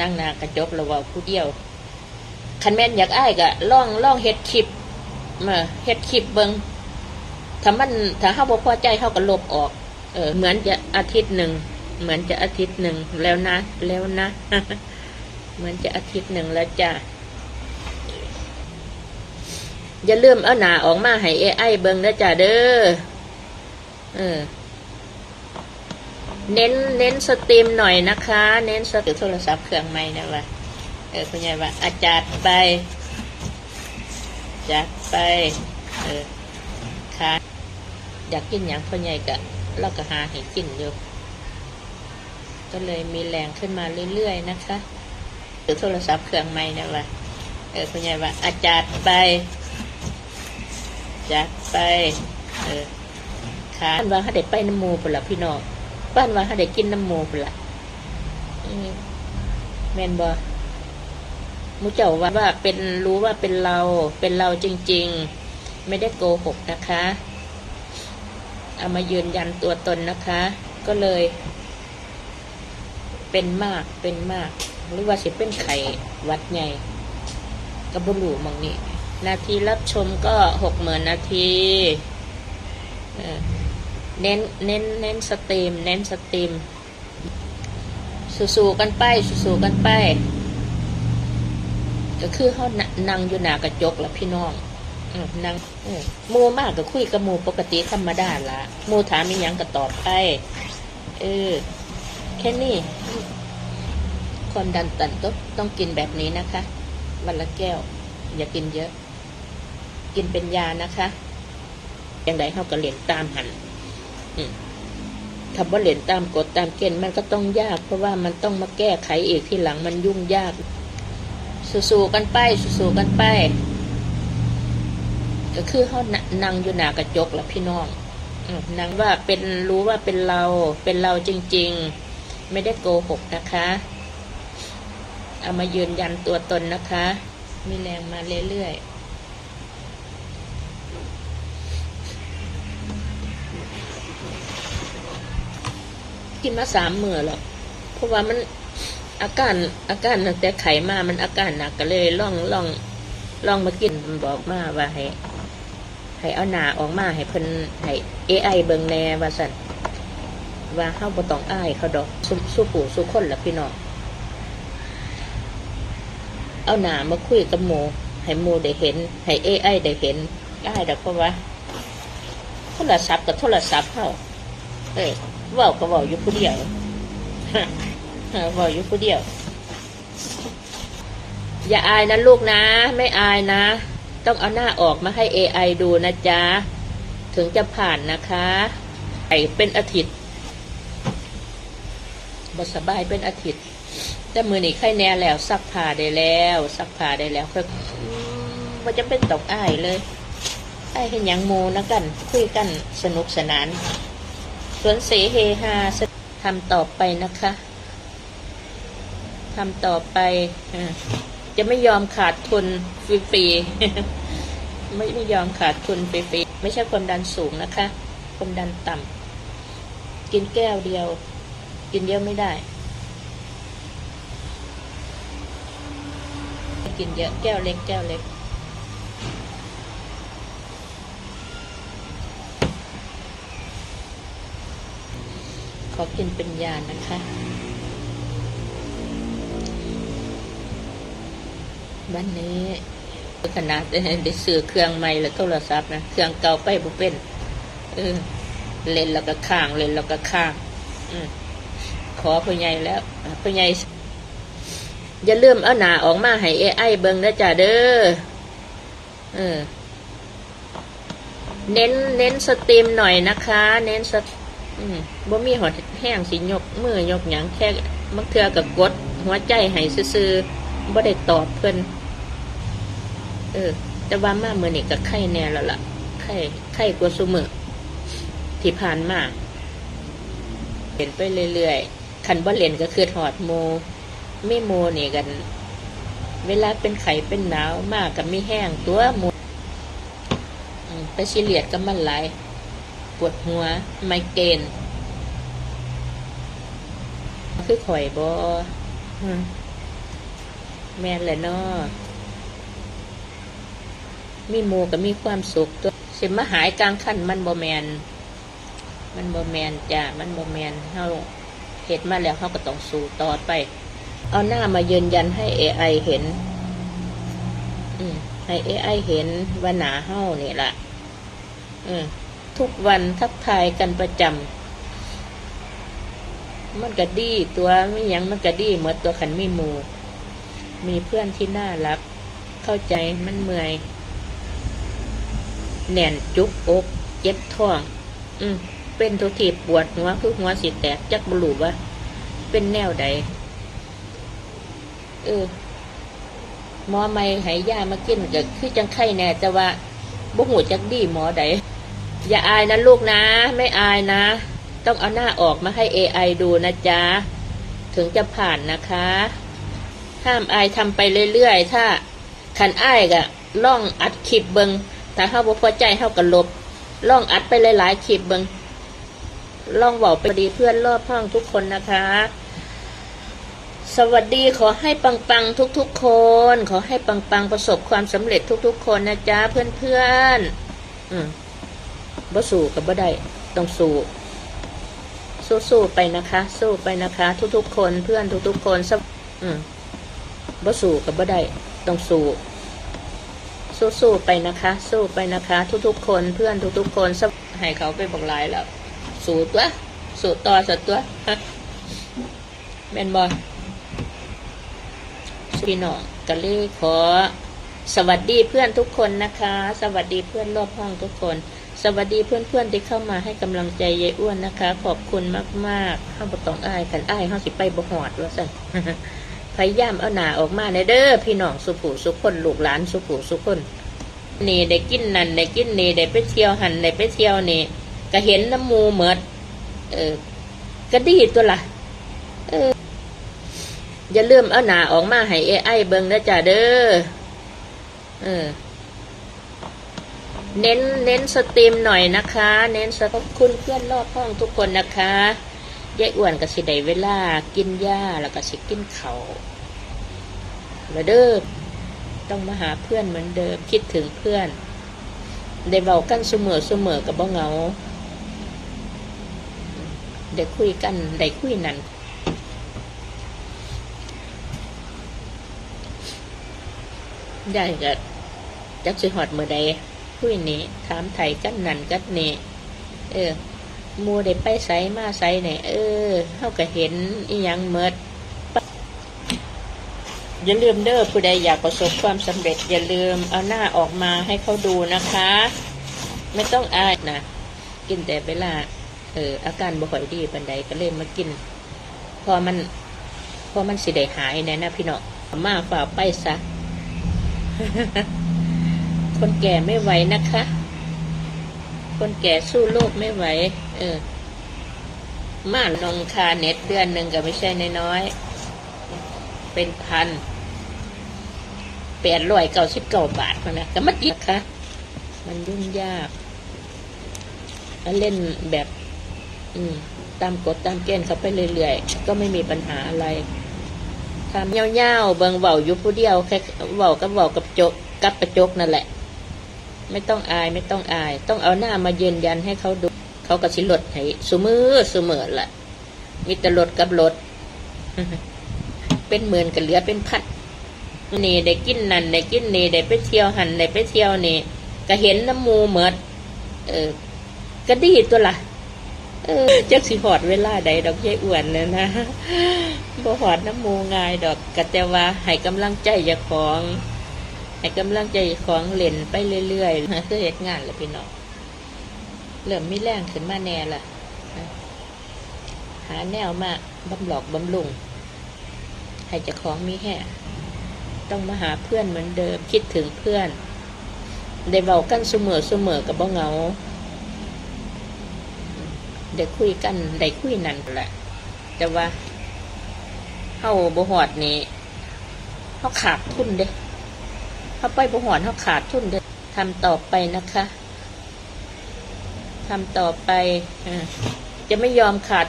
นั่งนากระจกแล้วเว้าผู้เดียว คันแม่นอยากอ้ายก็ล่องล่องเฮ็ดคลิปมาเฮ็ดคลิปเบิงถ้ามันถ้าเฮาบ่พอใจเฮาก็ลบออก เออ เหมือนจะอาทิตย์หนึ่ง เหมือนจะอาทิตย์หนึ่งแล้วนะ แล้วนะ เหมือนจะอาทิตย์หนึ่งแล้วจ้ะอย่าลืมเอาหนาออกมาให้ AI เบิงนะจ้ะเด้อ เออ เน้นเน้นสตรีมหน่อยนะคะ เน้นสตรีมโทรศัพท์เครื่องใหม่นะว่าเออคุณยายว่าอาจารย์ไปจัดไปเออค่ะอยากกินอย่างพ่อใหญ่กะเราก็หาให้กินอยู่ก็เลยมีแรงขึ้นมาเรื่อยๆนะคะหรือโทรศัพท์เครื่องใหม่นะว่าเออคุณยายว่าอาจารย์ไปจัดไปเออค่ะบ้านว่าเขาได้ไปน้ำมูปุ่นละพี่น้อง บ้านว่าเขาได้กินน้ำหมูปุ่นละแมนบ่มูเจ้าว่าว่าเป็นรู้ว่าเป็นเรา เป็นเราจริง ๆ ไม่ได้โกหกนะคะ เอามายืนยันตัวตนนะคะ ก็เลย เป็นมากเป็นมาก หรือว่าสิเป็นไข่วัดใหญ่กระบุรูมองนี้ นาทีรับชมก็หกหมื่นนาที เน้นเน้นเน้นสตรีม เน้นสตรีม สู้ๆกันไปสู้ๆกันไป ก็คือเขานนั่งอยู่หน้ากระจกแล้วพี่น้องนั่งมูมากก็คุยกับมูปกติธรรมดาละมูถามมียังก็ตอบไป เออ แค่นี้ความดันตันต้องต้องกินแบบนี้นะคะ วันละแก้ว อย่ากินเยอะ กินเป็นยานะคะ อย่างไรเขาก็เรียนตามหัน คำว่าเหรียนตามกฎตามเกณฑ์มันก็ต้องยาก เพราะว่ามันต้องมาแก้ไขอีกที่หลังมันยุ่งยาก สู้ๆกันไปสู้ๆกันไป ก็คือเขานนั่งอยู่หน้ากระจกแล้วพี่น้องอนั่งว่าเป็นรู้ว่าเป็นเราเป็นเราจริง ๆ ไม่ได้โกหกนะคะ เอามายืนยันตัวตนนะคะ มีแรงมาเรื่อยๆ กินมาสามมื้อแล้ว เพราะว่ามันอาการอาการตั้งแต่ไขมา มันอาการหนักก็เลยล่องล่องล่องมากินมันบอกมาว่าให้ให้เอาหนาออกมาให้เพิ่นให้เอไอเบิงแน่ว่าสันว่าเฮาบ่ต้องอ้ายเขาดอกสุสู้ปู่สู้คนละพี่น้องเอาหนามาคุยกับหมูให้หมูได้เห็น ให้เอไอได้เห็นได้ดอกเพราะว่าโทรศัพท์กับโทรศัพท์เฮาเอ้ เว้าก็เว้าอยู่ผู้เดียวเออบอกอยู่ผู้เดียว อย่าอายนะลูกนะ ไม่อายนะ ต้องเอาหน้าออกมาให้ AI ดูนะจ๊ะ ถึงจะผ่านนะคะไอเป็นอาทิตย์บสบายเป็นอาทิตย์แต่มือนี่ไข้แน่แล้วซักผ้าได้แล้วซักผ้าได้แล้วคือมันจะเป็นตกอ้ายเลยไอ้เห็นยังโมนะกัน คุยกันสนุกสนาน สวนเสเฮฮาทำต่อไปนะคะทำต่อไปจะไม่ยอมขาดทุนฟรีๆไม่ไม่ยอมขาดทุนฟรีๆไม่ใช่ความดันสูงนะคะ ความดันต่ำกินแก้วเดียว กินเยอะไม่ได้ กินเยอะแก้วเล็กแก้วเล็ก อกินเป็นยานะคะ วันนี้ขนาดได้ซื้อเครื่องใหม่แล้วโทรศัพท์นะเครื่องเก่าไปบุเป็นเออเล่นแล้วก็ข้างเล่นแล้วก็ข้างอขอพ่อใหญ่แล้วอะพ่อใหญ่อย่าลืมเอาหนาออกมาให้เอไอเบิงนะจ๊ะเด้อเออเน้นเน้นสตรีมหน่อยนะคะ เน้นสต อืมบ่มีหอดแห้งสิยกมือยกหยังแค่มักเทือกับกด หัวใจให้ซื่อๆบ่ได้ตอบเพิ่นเออ แต่ว่ามาเมื่อนี่ก็ไข้แน่แล้วล่ะไข้ไข้กว่าซุมือที่ผ่านมาเห็นไปเรื่อยๆคันบ่เล่นก็คือถอดโมไม่โมนี่กัน เวลาเป็นไข้เป็นหนาวมากกับไม่แห้งตัวโมไปชิเลียดกับมันหลาย ปวดหัว ไมเกรนคือข่อยบ่อืมแม่นแหละเนาะมีหมูก็มีความสุขตัวสิมาหายกลางคันมันบ่แมน มันบ่แมนจ้ะมันบ่แมนเฮาเฮ็ดมาแล้วเฮาก็ต้องสู้ต่อไป เอาหน้ามายืนยันให้ AI เห็น อืมให้ AI เห็นว่าหนาเฮานี่ล่ะอืม ทุกวันทักทายกันประจำมันก็ดีตัวไม่หยังมันก็ดีเหมือนตัวขันมีหมู มีเพื่อนที่น่ารัก เข้าใจมันเมื่อยแน่นจุกอกเจ็บท้อง อืมเป็นทุกทีปวดหัวคือหัวสิแตกจักบรูว่าเป็นแนวใดเออหมอไม่ห้ยามากินก็คือจังไข้แน่แต่ว่าบ่หูจักดีหมอใด อย่าอายนะลูกนะ ไม่อายนะ ต้องเอาหน้าออกมาให้ AI ดูนะจ๊ะ ถึงจะผ่านนะคะ ห้ามอายทำไปเรื่อยๆ ถ้าขันอายก็ล่องอัดคลิปเบิงถ้าเฮาบ่พอใจเฮาก็ลบล่องอัดไปหลายๆคลิปเบิงล่องเว้าไปดีเพื่อนรอบห้องทุกคนนะคะ สวัสดีขอให้ปังๆทุกๆคน ขอให้ปังๆประสบความสำเร็จทุกๆคนนะจ๊ะเพื่อนๆอืม บ่สู้กับบ่ได้ต้องสู้สู้ๆไปนะคะ สู้ไปนะคะ ทุกๆ คนเพื่อนทุกๆ คนสวอืมบ่สู้กับบ่ได้ต้องสู้สู้ๆไปนะคะ สู้ไปนะคะ ทุกๆ คนเพื่อนทุกๆ คนสวให้เขาไปบอกลายแล้ว สู้ตัวสู้ต่อสัตตัวฮะแมนบอพี่น้องก็เลยขอ สวัสดีเพื่อนทุกคนนะคะ สวัสดีเพื่อนรอบห้องทุกคน สวัสดีเพื่อนๆที่เข้ามาให้กำลังใจยายอ้วนนะคะ ขอบคุณมากๆเข้าบต้องอายกันอายเฮาสิไปบ่หอดว่าซั่นพยายามเอาหนาออกมาในเด้อพี่น้องสุผูสุคนลูกหลานสุผูสุคนนี่ได้กินนั่นได้กินนี่ได้ไปเที่ยวหันได้ไปเที่ยวนี่ ก็เห็นน้ำมูเหมิดเออ ก็ดีตัวละเอออย่าลืมเอาหนาออกมาให้ AI เบิงนะจ้ะเด้อเออ เน้นเน้นสตรีมหน่อยนะคะ เน้นสขอบคุณเพื่อนรอบห้องทุกคนนะคะยายอ้วนก็สิได้เวลา กินหญ้าแล้วก็สิกินเขาวแล้วเด้อต้องมาหาเพื่อนเหมือนเดิมคิดถึงเพื่อนได้เบากันเสมอเสมอกับบ่เงาได้คุยกันได้คุยนั่นได้ก็จักสิหอดเมื่อใด คุยเนี่ถามไทยกันนั่นกันนี่เออหมูได้ไปไสมาไสเนี่ยเออเฮาก็เห็นอียังเมดอย่าลืมเด้อผู้ใดอยากประสบความสำเร็จ อย่าลืมเอาหน้าออกมาให้เขาดูนะคะ ไม่ต้องอายนะ กินแต่เวลา เอออาการบ่ค่อยดีปานใดก็เลยมากิน พอมัน พอมันสิได้หายแน่นะพี่น้องมาฝ่าไปซะ คนแก่ไม่ไหวนะคะ คนแก่สู้โลกไม่ไหว เออม่านงคาเน็ตเดือนหนึ่งก็ไม่ใช่น้อยๆเป็นพันแปดร้อยเก้าสิบเก้าบาทนะก็มาติดค่ะ มันยุ่งยากแล้วเล่นแบบ อืม ตามกฎตามเกณฑ์เขาไปเรื่อยๆ ก็ไม่มีปัญหาอะไรทำเงี้ยวๆเบิงเบาอยู่ผู้เดียวแค่เบากับเบากับโจกกับกระจกนั่นแหละ ไม่ต้องอายไม่ต้องอาย ต้องเอาหน้ามายืนยันให้เขาดู เขาก็สิลดให้สมือสมือละมีแต่ลดกับลดเป็นหมื่นกับเหลือเป็นพันนี่ได้กินนั่นได้กินนี่ได้ไปเที่ยวหันได้ไปเที่ยวนี่ก็เห็นน้ำมูเหมิดเออ ก็ดีตัวละเออจักสิหอดเวลาใดดอกยายอ้วนเนี่ยนะบ่หอดน้ำมูง่ายดอกกะแต่ว่าให้กำลังใจอย่าของ ให้กำลังใจของเล่นไปเรื่อยๆคือเหตุงานละพี่น้องเริ่มมีแรงขึ้นมาแน่ละหาแนวมาบำหลอกบำลุงให้จ้าของมีแห่ต้องมาหาเพื่อนเหมือนเดิมคิดถึงเพื่อน ได้เบากันเสมอเสมอกับบ่เงาได้คุยกันได้คุยนั่นแหละ แต่ว่าเฮาบ่หอดนี่เฮาขาดทุนเด้ เขาไปประหอนเขาขาดทุนเด้อทำต่อไปนะคะทำต่อไปอจะไม่ยอมขาด